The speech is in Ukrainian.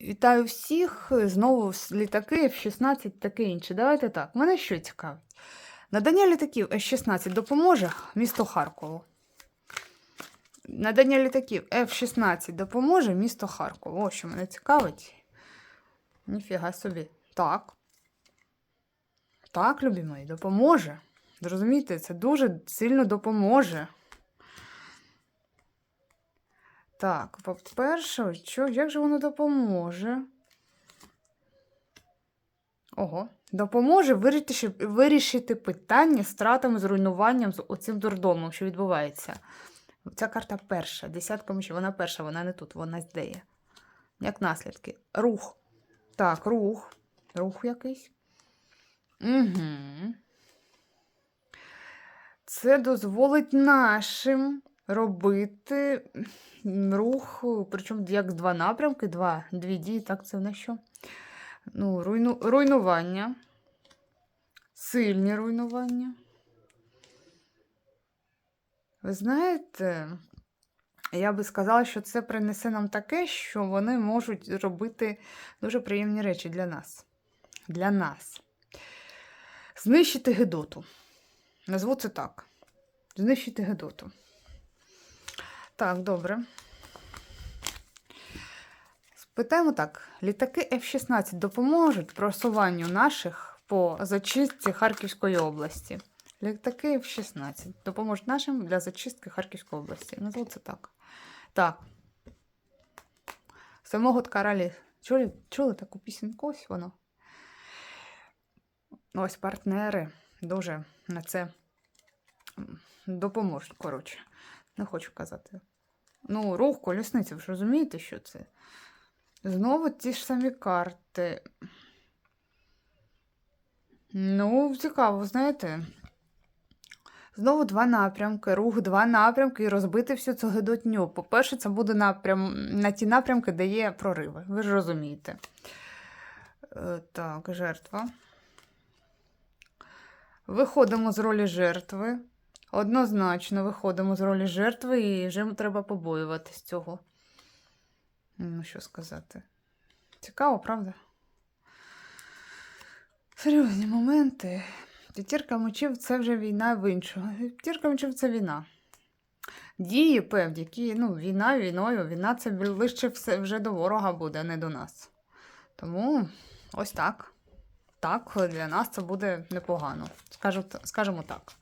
Вітаю всіх. Знову с- літаки F-16, таке інше. Давайте так. Мене що цікавить? Надання літаків F-16 допоможе місту Харкову. Надання літаків F-16 допоможе місту Харкову. О, що мене цікавить. Ніфіга собі. Так. Так, любі мої, допоможе. Зрозумієте, це дуже сильно допоможе. Так, по-перше, як же воно допоможе? Ого, допоможе вирішити, вирішити питання з стратами, зруйнуванням з оцим дурдомом, що відбувається. Ця карта перша, десятка мечів, вона перша, вона не тут, вона здає. Як наслідки. Рух. Так, рух. Рух якийсь. Угу. Це дозволить нашим робити рух, причому як два напрямки, два, дві дії, так це на що? Ну, руйну, руйнування, сильні руйнування. Ви знаєте, я би сказала, що це принесе нам таке, що вони можуть робити дуже приємні речі для нас. Для нас. Знищити Гедоту. Назву це так. Знищити Гедоту. Так, добре. Спитаємо так: літаки F-16 допоможуть просуванню наших по зачистці Харківської області. Літаки F-16 допоможуть нашим для зачистки Харківської області. Назву це так. Так. Самого Ткаралі. Чули, чули таку пісеньку? Ось воно. Ось партнери дуже на це допоможуть. Коротше, не хочу казати. Ну, рух, колісниця, ви ж розумієте, що це? Знову ті ж самі карти. Ну, цікаво, знаєте. Знову два напрямки, рух, два напрямки і розбити всю цю гидотню. По-перше, це буде напрям... на ті напрямки, де є прориви. Ви ж розумієте. Е, Так, жертва. Виходимо з ролі жертви. Однозначно виходимо з ролі жертви, і вже треба побоюватись цього. Ну, що сказати. Цікаво, правда? Серйозні моменти. П'ятірка мечів це вже війна в іншого. П'ятірка мечів це війна. Дії певні, які, ну, війна війною, війна це ближче все вже до ворога буде, не до нас. Тому ось так. Так, для нас це буде непогано. Скажу, скажемо так.